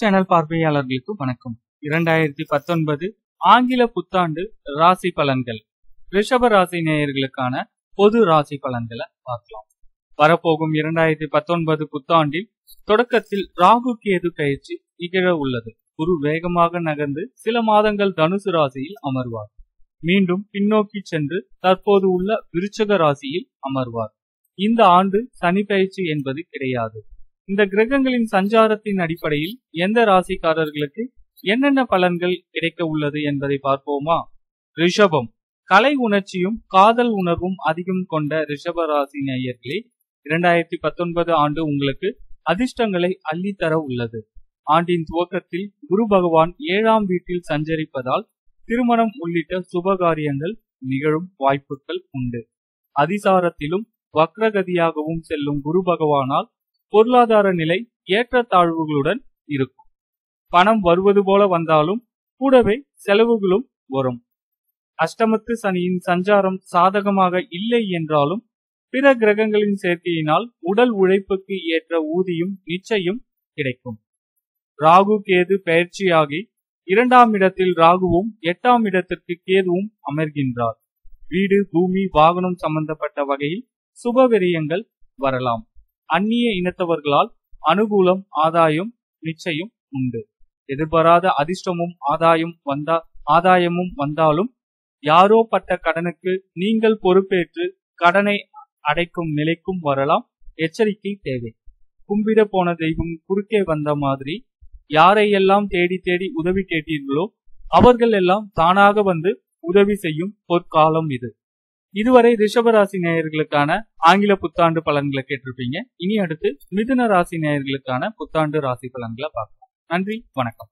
Channel பார்வையாளர்களுக்கு வணக்கம். இரண்டாயிரத்தி பத்தொன்பது ஆங்கில புத்தாண்டு ராசி பலன்கள். ரிஷப ராசி நேயர்களுக்கான பொது ராசி பலன்களை பார்க்கலாம். வரப்போகும் இரண்டாயிரத்தி பத்தொன்பது புத்தாண்டில் தொடக்கத்தில் ராகு கேது பயிற்சி நிகழ உள்ளது. குரு வேகமாக நகர்ந்து சில மாதங்கள் தனுசு ராசியில் அமர்வார். மீண்டும் பின்னோக்கி சென்று தற்போது உள்ள விருச்சக ராசியில் அமர்வார். இந்த ஆண்டு சனி பயிற்சி என்பது கிடையாது. இந்த கிரகங்களின் சஞ்சாரத்தின் அடிப்படையில் எந்த ராசிக்காரர்களுக்கு என்னென்ன பலன்கள் கிடைக்க உள்ளது என்பதை பார்ப்போமா? ரிஷபம். கலை உணர்ச்சியும் காதல் உணர்வும் அதிகம் கொண்ட ரிஷப ராசி நேயர்களே இரண்டாயிரத்தி பத்தொன்பது ஆண்டு உங்களுக்கு அதிர்ஷ்டங்களை அள்ளித்தர உள்ளது. ஆண்டின் துவக்கத்தில் குரு பகவான் ஏழாம் வீட்டில் சஞ்சரிப்பதால் திருமணம் உள்ளிட்ட சுபகாரியங்கள் நிகழும் வாய்ப்புகள் உண்டு. அதிசாரத்திலும் வக்ரகதியாகவும் செல்லும் குரு பகவானால் பொருளாதார நிலை ஏற்றத்தாழ்வுகளுடன் இருக்கும். பணம் வருவது போல வந்தாலும் கூடவே செலவுகளும் வரும். அஷ்டமத்து சனியின் சஞ்சாரம் சாதகமாக இல்லை என்றாலும் பிற கிரகங்களின் சேர்க்கையினால் உடல் உழைப்புக்கு ஏற்ற ஊதியம் நிச்சயம் கிடைக்கும். ராகு கேது பயிற்சியாகி இரண்டாம் இடத்தில் ராகுவும் எட்டாம் இடத்திற்கு கேதுவும் அமர்கின்றார். வீடு பூமி வாகனம் சம்பந்தப்பட்ட வகையில் சுபவிரயங்கள் வரலாம். அந்நிய இனத்தவர்களால் அனுகூலம் ஆதாயம் நிச்சயம் உண்டு. எதிர்பாராத அதிர்ஷ்டமும் ஆதாயம் வந்தா ஆதாயமும் வந்தாலும் யாரோ பட்ட கடனுக்கு நீங்கள் பொறுப்பேற்று கடனை அடைக்கும் நிலைக்கும் வரலாம். எச்சரிக்கை தேவை. கும்பிட போன தெய்வம் குறுக்கே வந்த மாதிரி யாரையெல்லாம் தேடி தேடி உதவி கேட்டீர்களோ அவர்கள் எல்லாம் தானாக வந்து உதவி செய்யும் பொற்காலம் இது. இதுவரை ரிஷபராசி நேயர்களுக்கான ஆங்கில புத்தாண்டு பலன்களை கேட்டிருப்பீங்க. இனி அடுத்து மிதுன ராசி நேயர்களுக்கான புத்தாண்டு ராசி பலன்களை பார்க்கலாம். நன்றி வணக்கம்.